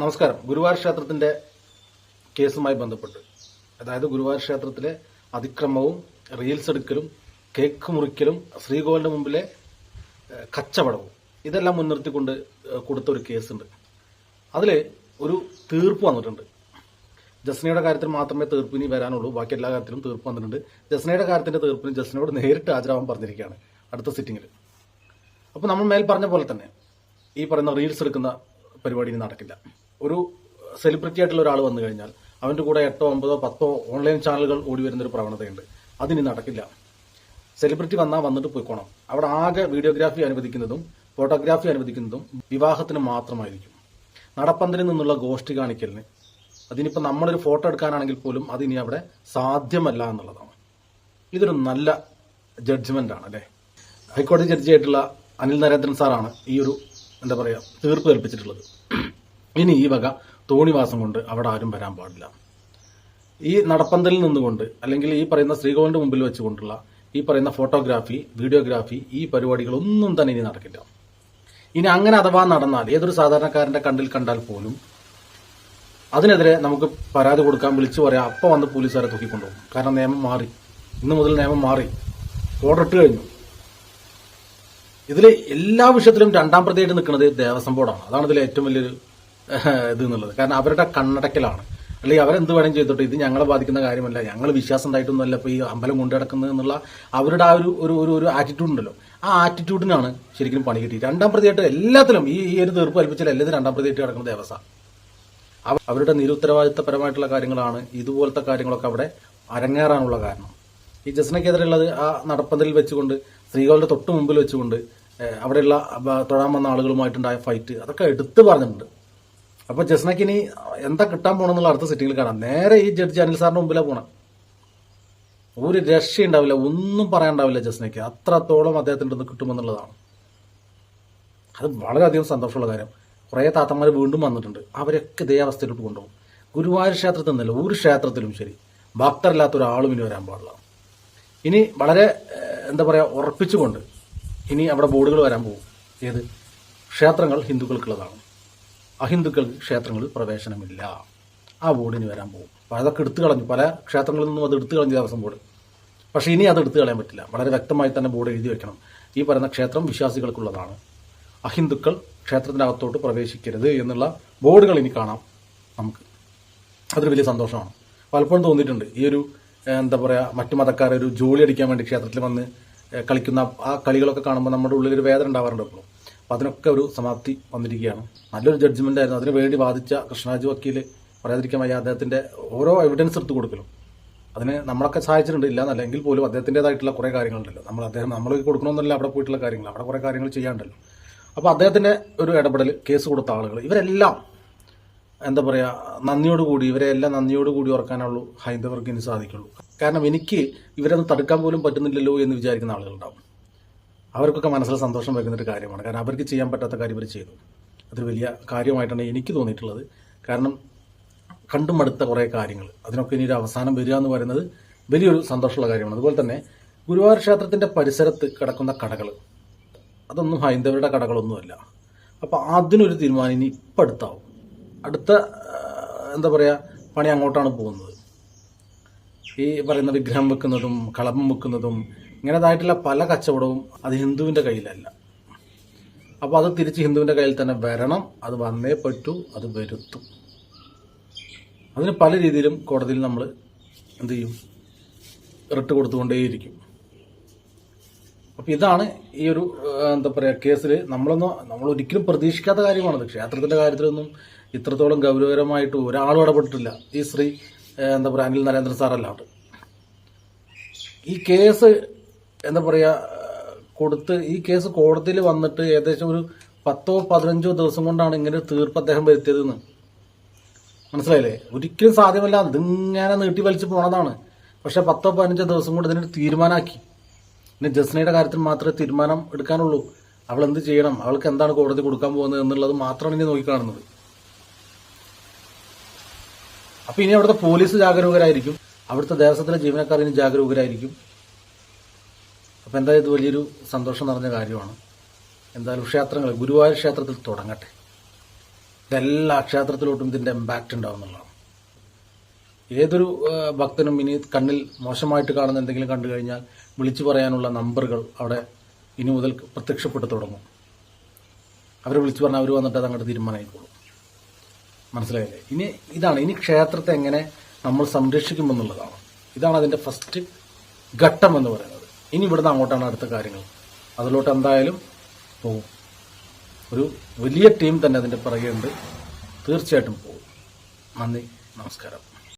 നമസ്കാരം. ഗുരുവായൂർ ക്ഷേത്രത്തിന്റെ കേസുമായി ബന്ധപ്പെട്ട്. അതായത് ഗുരുവായൂർ ക്ഷേത്രത്തിലെ അതിക്രമവും റീൽസ് എടുക്കലും കേക്ക് മുറിക്കലും ശ്രീകോവിലിന്റെ മുമ്പിലെ കച്ചവടവും ഇതെല്ലാം മുൻനിർത്തിക്കൊണ്ട് കൊടുത്ത ഒരു കേസുണ്ട്. അതിൽ ഒരു തീർപ്പ് വന്നിട്ടുണ്ട്. ജസ്നയുടെ കാര്യത്തിൽ മാത്രമേ തീർപ്പ് ഇനി വരാനുള്ളൂ. ബാക്കി എല്ലാ കാര്യത്തിലും തീർപ്പ് വന്നിട്ടുണ്ട്. ജസ്നയുടെ കാര്യത്തിന്റെ തീർപ്പിന് ജസ്നയോട് നേരിട്ട് ഹാജരാവാൻ പറഞ്ഞിരിക്കുകയാണ് അടുത്ത സിറ്റിംഗിൽ അപ്പോൾ നമ്മൾ മേൽ പറഞ്ഞ പോലെ തന്നെ ഈ പറയുന്ന റീൽസ് എടുക്കുന്ന പരിപാടി നടക്കില്ല. ഒരു സെലിബ്രിറ്റി ആയിട്ടുള്ള ഒരാൾ വന്നു കഴിഞ്ഞാൽ അവന്റെ കൂടെ എട്ടോ ഒമ്പതോ പത്തോ ഓൺലൈൻ ചാനലുകൾ ഓടി വരുന്ന ഒരു പ്രവണതയുണ്ട്. അതിനി നടക്കില്ല. സെലിബ്രിറ്റി വന്നാൽ വന്നിട്ട് പോയിക്കോണം. അവിടെ ആകെ വീഡിയോഗ്രാഫി അനുവദിക്കുന്നതും ഫോട്ടോഗ്രാഫി അനുവദിക്കുന്നതും വിവാഹത്തിന് മാത്രമായിരിക്കും. നടപ്പന്തലിൽ നിന്നുള്ള ഗോഷ്ടി കാണിക്കലിന് അതിനിപ്പോൾ നമ്മളൊരു ഫോട്ടോ എടുക്കാനാണെങ്കിൽ പോലും അതിനി അവിടെ സാധ്യമല്ല എന്നുള്ളതാണ്. ഇതൊരു നല്ല ജഡ്ജ്മെന്റ് ആണ് അല്ലേ? ഹൈക്കോടതി ജഡ്ജിയായിട്ടുള്ള അനിൽ നരേന്ദ്രൻ സാറാണ് ഈ ഒരു എന്താ പറയുക തീർപ്പ് കൽപ്പിച്ചിട്ടുള്ളത് ഇനി ഈ വക തോണിവാസം കൊണ്ട് അവിടെ ആരും വരാൻ പാടില്ല. ഈ നടപ്പന്തലിൽ നിന്നുകൊണ്ട് അല്ലെങ്കിൽ ഈ പറയുന്ന ശ്രീകോവിലിന്റെ മുമ്പിൽ വെച്ചുകൊണ്ടുള്ള ഈ പറയുന്ന ഫോട്ടോഗ്രാഫി വീഡിയോഗ്രാഫി ഈ പരിപാടികളൊന്നും തന്നെ ഇനി നടക്കില്ല. ഇനി അങ്ങനെ അഥവാ നടന്നാൽ ഏതൊരു സാധാരണക്കാരന്റെ കണ്ടിൽ കണ്ടാൽ പോലും അതിനെതിരെ നമുക്ക് പരാതി കൊടുക്കാൻ വിളിച്ചു പറയാം. അപ്പൊ വന്ന് പോലീസുകാരെ തൂക്കിക്കൊണ്ടുപോകും. കാരണം നിയമം മാറി. ഇന്നു മുതൽ നിയമം മാറി. ഓർഡർ ഇട്ട് കഴിഞ്ഞു. ഇതിൽ എല്ലാ വിഷയത്തിലും രണ്ടാം പ്രതിയായിട്ട് നിൽക്കുന്നത് ദേവസ്വം ബോർഡാണ്. അതാണ് ഇതിൽ ഏറ്റവും വലിയൊരു ഇത് എന്നുള്ളത്. കാരണം അവരുടെ കണ്ണടക്കലാണ്. അല്ലെങ്കിൽ അവരെന്ത് വേണം ചെയ്തോട്ടെ. ഇത് ഞങ്ങളെ ബാധിക്കുന്ന കാര്യമല്ല. ഞങ്ങൾ വിശ്വാസം ഉണ്ടായിട്ടൊന്നുമല്ല ഇപ്പോൾ ഈ അമ്പലം കൊണ്ടു നടക്കുന്നത് എന്നുള്ള അവരുടെ ആ ഒരു ഒരു ഒരു ആറ്റിറ്റ്യൂഡ് ഉണ്ടല്ലോ. ആ ആറ്റിറ്റ്യൂഡിനാണ് ശരിക്കും പണി കിട്ടി രണ്ടാം പ്രതിയായിട്ട് എല്ലാത്തിലും ഈ ഈ ഒരു തീർപ്പ് കൽപ്പിച്ചാൽ എല്ലാത്തിലും രണ്ടാം പ്രതിയായിട്ട് കിടക്കുന്ന ദേവസ്വം. അവരുടെ നിരുത്തരവാദിത്തപരമായിട്ടുള്ള കാര്യങ്ങളാണ് ഇതുപോലത്തെ കാര്യങ്ങളൊക്കെ അവിടെ അരങ്ങേറാനുള്ള കാരണം. ഈ ജസ്നയ്ക്കെതിരെയുള്ളത് ആ നടപ്പന്തലിൽ വെച്ചുകൊണ്ട് സ്ത്രീകളുടെ തൊട്ട് മുമ്പിൽ വെച്ചുകൊണ്ട് അവിടെയുള്ള തൊഴാൻ വന്ന ആളുകളുമായിട്ടുണ്ടായ ഫൈറ്റ് അതൊക്കെ എടുത്തു പറഞ്ഞിട്ടുണ്ട്. അപ്പൊ ജസ്നക്ക് ഇനി എന്താ കിട്ടാൻ പോണെന്നുള്ള അടുത്ത സിറ്റിയിൽ കാണാം. നേരെ ഈ ജഡ്ജി അനിൽ സാറിന്റെ മുമ്പിലാ പോണം. ഒരു രക്ഷയുണ്ടാവില്ല ഒന്നും പറയാനുണ്ടാവില്ല ജസ്നയ്ക്ക് അത്രത്തോളം അദ്ദേഹത്തിന്റെ ഒന്ന് കിട്ടുമെന്നുള്ളതാണ്. അത് വളരെയധികം സന്തോഷമുള്ള കാര്യം. കുറേ താത്തന്മാർ വീണ്ടും വന്നിട്ടുണ്ട്. അവരൊക്കെ ഇതേ അവസ്ഥയിലോട്ട് കൊണ്ടുപോകും. ഗുരുവായൂർ ക്ഷേത്രത്തിൽ നിന്നല്ല ഒരു ക്ഷേത്രത്തിലും ശരി. ഭക്തരല്ലാത്ത ഒരാളും ഇനി വരാൻ പാടില്ല. ഇനി വളരെ എന്താ പറയുക ഉറപ്പിച്ചുകൊണ്ട് ഇനി അവിടെ ബോർഡുകൾ വരാൻ പോകും. ഏത്? ക്ഷേത്രങ്ങൾ ഹിന്ദുക്കൾക്കുള്ളതാണ്. അഹിന്ദുക്കൾക്ക് ക്ഷേത്രങ്ങളിൽ പ്രവേശനമില്ല. ആ ബോർഡിന് വരാൻ പോകും. അപ്പോൾ അതൊക്കെ എടുത്തു കളഞ്ഞു. പല ക്ഷേത്രങ്ങളിൽ നിന്നും അത് എടുത്തു കളഞ്ഞ ദേവസ്വം ബോർഡ്. പക്ഷേ ഇനി അത് എടുത്തു കളയാൻ പറ്റില്ല. വളരെ വ്യക്തമായി തന്നെ ബോർഡ് എഴുതി വെക്കണം. ഈ പറയുന്ന ക്ഷേത്രം വിശ്വാസികൾക്കുള്ളതാണ്. അഹിന്ദുക്കൾ ക്ഷേത്രത്തിനകത്തോട്ട് പ്രവേശിക്കരുത് എന്നുള്ള ബോർഡുകൾ ഇനി കാണാം നമുക്ക്. അതൊരു വലിയ സന്തോഷമാണ്. പലപ്പോഴും തോന്നിയിട്ടുണ്ട്. ഈ ഒരു എന്താ പറയുക മറ്റു മതക്കാരെ ഒരു ജോലി അടിക്കാൻ വേണ്ടി ക്ഷേത്രത്തിൽ വന്ന് കളിക്കുന്ന ആ കളികളൊക്കെ കാണുമ്പോൾ നമ്മുടെ ഉള്ളിൽ ഒരു വേദന ഉണ്ടാവാറുണ്ട് എപ്പോഴും. അപ്പോൾ അതിനൊക്കെ ഒരു സമാപ്തി വന്നിരിക്കുകയാണ്. നല്ലൊരു ജഡ്ജ്മെന്റ് ആയിരുന്നു. അതിന് വേണ്ടി വാദിച്ച കൃഷ്ണരാജ് വക്കീൽ പറയാതിരിക്കാൻ വയ്യ അദ്ദേഹത്തിന്റെ ഓരോ എവിഡൻസ് എടുത്ത് കൊടുക്കലും. അതിന് നമ്മളൊക്കെ സഹായിച്ചിട്ടുണ്ട്. ഇല്ല എന്നല്ല എങ്കിൽ പോലും അദ്ദേഹത്തിന്റെതായിട്ടുള്ള കുറേ കാര്യങ്ങളുണ്ടല്ലോ. നമ്മൾ അദ്ദേഹം നമ്മൾ കൊടുക്കണമെന്നല്ല അവിടെ പോയിട്ടുള്ള കാര്യങ്ങൾ. അവിടെ കുറേ കാര്യങ്ങൾ ചെയ്യാണ്ടല്ലോ. അപ്പോൾ അദ്ദേഹത്തിന്റെ ഒരു ഇടപെടൽ കേസ് കൊടുത്ത ആളുകൾ ഇവരെല്ലാം എന്താ പറയാ നന്ദിയോടുകൂടി ഇവരെ എല്ലാം നന്ദിയോടുകൂടി ഓർക്കാനുള്ളൂ ഹൈന്ദവർക്ക് ഇനി സാധിക്കുള്ളൂ. കാരണം എനിക്ക് ഇവരൊന്നും തടുക്കാൻ പോലും പറ്റുന്നില്ലല്ലോ എന്ന് വിചാരിക്കുന്ന ആളുകളുണ്ടാവും. അവർക്കൊക്കെ മനസ്സിൽ സന്തോഷം ഒരു കാര്യമാണ്. കാരണം അവർക്ക് ചെയ്യാൻ പറ്റാത്ത കാര്യം ഇവർ ചെയ്തു. അതൊരു വലിയ കാര്യമായിട്ടാണ് എനിക്ക് തോന്നിയിട്ടുള്ളത്. കാരണം കണ്ടും അടുത്ത കുറേ കാര്യങ്ങൾ. അതിനൊക്കെ ഇനി ഒരു അവസാനം വരിക എന്ന് പറയുന്നത് വലിയൊരു സന്തോഷമുള്ള കാര്യമാണ്. അതുപോലെ തന്നെ ഗുരുവായൂർ ക്ഷേത്രത്തിന്റെ പരിസരത്ത് കിടക്കുന്ന കടകൾ. അതൊന്നും ഹൈന്ദവരുടെ കടകളൊന്നുമല്ല. അപ്പോൾ അതിനൊരു തീരുമാനം ഇനി ഇപ്പം അടുത്താവും അടുത്ത എന്താ പറയുക പണി അങ്ങോട്ടാണ് പോകുന്നത്. ഈ പറയുന്ന വിഗ്രഹം വെക്കുന്നതും കളഭം വെക്കുന്നതും ഇങ്ങനതായിട്ടുള്ള പല കച്ചവടവും അത് ഹിന്ദുവിന്റെ കയ്യിലല്ല. അപ്പോൾ അത് തിരിച്ച് ഹിന്ദുവിന്റെ കയ്യിൽ തന്നെ വരണം അത് വന്നേ പറ്റൂ അത് വരുത്തും. അതിന് പല രീതിയിലും കോടതിയിൽ നമ്മൾ എന്ത് ചെയ്യും? റിട്ട് കൊടുത്തുകൊണ്ടേയിരിക്കും. അപ്പോൾ ഇതാണ് ഈ ഒരു എന്താ പറയുക കേസിൽ നമ്മളൊന്നും നമ്മൾ ഒരിക്കലും പ്രതീക്ഷിക്കാത്ത കാര്യമാണത് ക്ഷേത്രത്തിന്റെ കാര്യത്തിലൊന്നും ഇത്രത്തോളം ഗൗരവകരമായിട്ട് ഒരാളും ഇടപെട്ടിട്ടില്ല. ഈ ആ, എന്താ പറയുക അനിൽ നരേന്ദ്രൻ സാറല്ലാണ്ട് ഈ കേസ് എന്താ പറയുക കൊടുത്ത് ഈ കേസ് കോടതിയിൽ വന്നിട്ട് ഏകദേശം ഒരു പത്തോ പതിനഞ്ചോ ദിവസം കൊണ്ടാണ് ഇങ്ങനെ തീർപ്പ് അദ്ദേഹം വരുത്തിയതെന്ന്. മനസ്സിലായില്ലേ? ഒരിക്കലും സാധ്യമല്ല. ഇതിങ്ങനെ നീട്ടി വലിച്ചു പോണതാണ്. പക്ഷെ പത്തോ പതിനഞ്ചോ ദിവസം കൊണ്ട് ഇതിനൊരു തീരുമാനമാക്കി. പിന്നെ ജസ്നയുടെ കാര്യത്തിൽ മാത്രമേ തീരുമാനം എടുക്കാനുള്ളൂ. അവൾ എന്ത് ചെയ്യണം? അവൾക്ക് എന്താണ് കോടതി കൊടുക്കാൻ പോകുന്നത് എന്നുള്ളത് മാത്രമാണ് ഇനി നോക്കിക്കാണുന്നത്. അപ്പൊ ഇനി അവിടുത്തെ പോലീസ് ജാഗരൂകരായിരിക്കും. അവിടുത്തെ ദേവസ്വത്തിലെ ജീവനക്കാർ ഇനി ജാഗരൂകരായിരിക്കും. അപ്പൊ എന്തായാലും ഇത് വലിയൊരു സന്തോഷം നിറഞ്ഞ കാര്യമാണ്. എന്തായാലും ക്ഷേത്രങ്ങൾ ഗുരുവായൂർ ക്ഷേത്രത്തിൽ തുടങ്ങട്ടെ. ഇതെല്ലാ ക്ഷേത്രത്തിലോട്ടും ഇതിന്റെ ഇമ്പാക്റ്റ് ഉണ്ടാവും ഏതൊരു ഭക്തനും ഇനി കണ്ണിൽ മോശമായിട്ട് കാണുന്ന എന്തെങ്കിലും കണ്ടു കഴിഞ്ഞാൽ വിളിച്ചു പറയാനുള്ള നമ്പറുകൾ അവിടെ ഇനി മുതൽ പ്രത്യക്ഷപ്പെട്ടു തുടങ്ങും. അവരെ വിളിച്ചു പറഞ്ഞാൽ അവർ വന്നിട്ട് അത് അങ്ങോട്ട് തീരുമാനമായിക്കോളും. മനസ്സിലായില്ലേ? ഇനി ഇതാണ് ഇനി ക്ഷേത്രത്തെ എങ്ങനെ നമ്മൾ സംരക്ഷിക്കുമെന്നുള്ളതാണ്. ഇതാണ് അതിന്റെ ഫസ്റ്റ് ഘട്ടം എന്ന് പറയുന്നത്. ഇനി ഇവിടുന്ന് അങ്ങോട്ടാണ് അടുത്ത കാര്യങ്ങൾ. അതിലോട്ട് എന്തായാലും പോകും ഒരു വലിയ ടീം തന്നെ അതിന്റെ പിറകെ ഉണ്ട്. തീർച്ചയായിട്ടും പോകും നന്ദി നമസ്കാരം.